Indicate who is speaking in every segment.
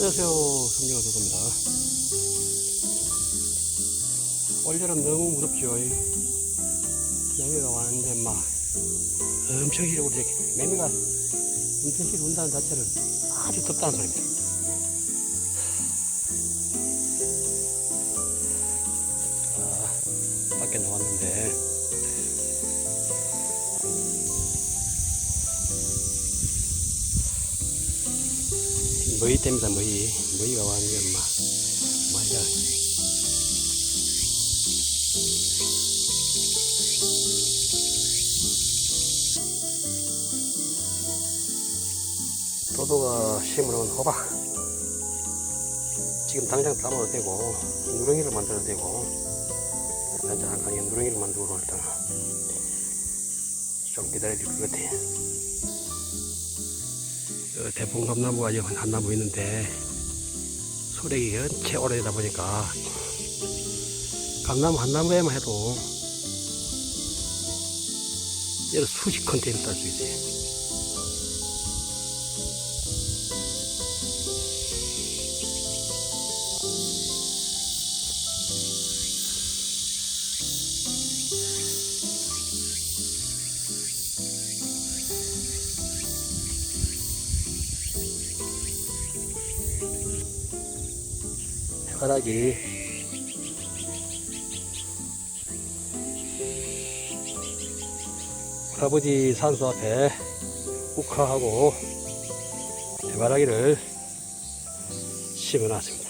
Speaker 1: 안녕하세요. 성경화 도도입니다. 올여름 너무 무섭죠. 매미가 완전 막 엄청 시려고 이렇게 매미가 엄청 시려 온다는 자체는 아주 덥다는 소리입니다. 자, 밖에 나왔는 머위 때문에 머위 머위가 완전 막 말이야 도도가 심으는 호박. 지금 당장 따먹어도 되고 누렁이를 만들어도 되고 이 누렁이를 만들고 일단 좀 기다려야 될 것 같아요 어, 대풍감나무가 여기 한 나무 있는데 소래기 전체 오래되다 보니까 감나무 한 나무에만 해도 여러 수십 컨테이너 딸 수 있어요. 해바라기 할아버지 산소 앞에 국화하고 해바라기를 심어놨습니다.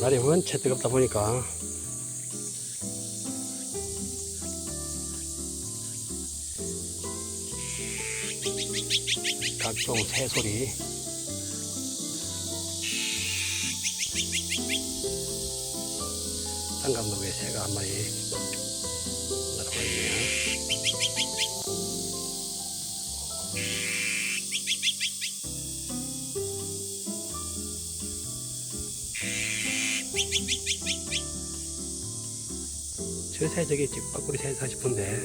Speaker 1: 날이 원체 뜨겁다 보니까 각종 새소리 상감로에 새가 한 마리 날아가 있네요. 저새 저기 집밖으로 새사 싶은데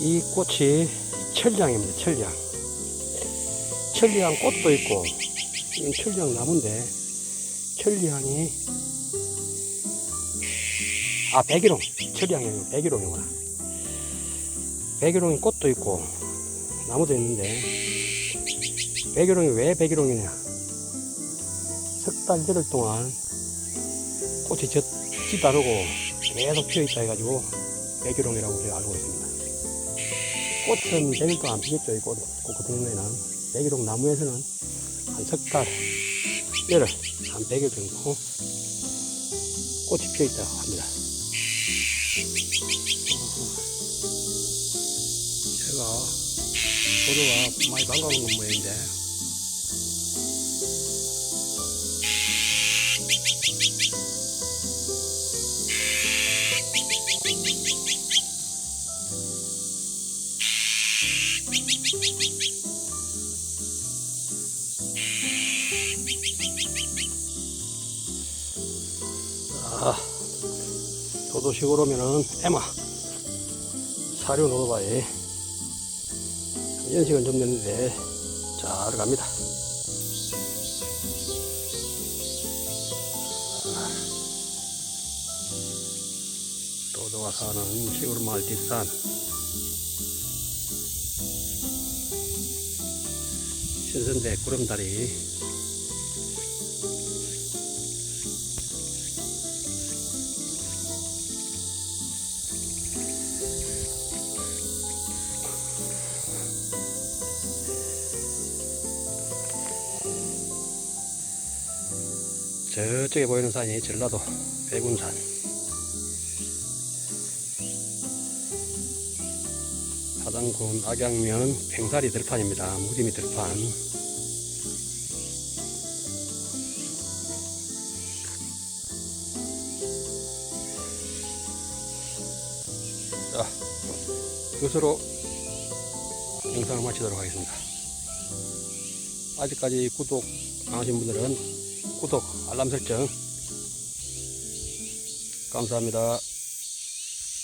Speaker 1: 이 꽃이 철량입니다. 철량. 천리향 꽃도 있고 이건 천리향 나무인데 천리향이 아 백일홍 천리향이 아니고 백일홍이구나. 백일홍이 꽃도 있고 나무도 있는데 백일홍이 왜 백일홍이냐? 석 달 열흘 동안 꽃이 젖지도 않고 계속 피어있다 해가지고 백일홍이라고 제가 알고 있습니다. 꽃은 100일 동안 안 피겠죠 이 꽃, 꽃 같은 경우에는 백일홍 나무에서는 한 석 달, 열흘, 한 100일 정도 꽃이 피어 있다고 합니다. 제가 도도가 많이 반가운 건 모양인데 아, 도도시골 오면은 에마 사료 노도바에 연식은 좀 됐는데 잘 갑니다. 도도가 사는 시골 마을 뒷산. 신선대 구름다리 저쪽에 보이는 산이 전라도 백운산 하당군 악양면 팽사리 들판입니다. 무dim이 들판 자 이것으로 영상을 마치도록 하겠습니다. 아직까지 구독 안 하신 분들은 구독, 알람 설정 감사합니다.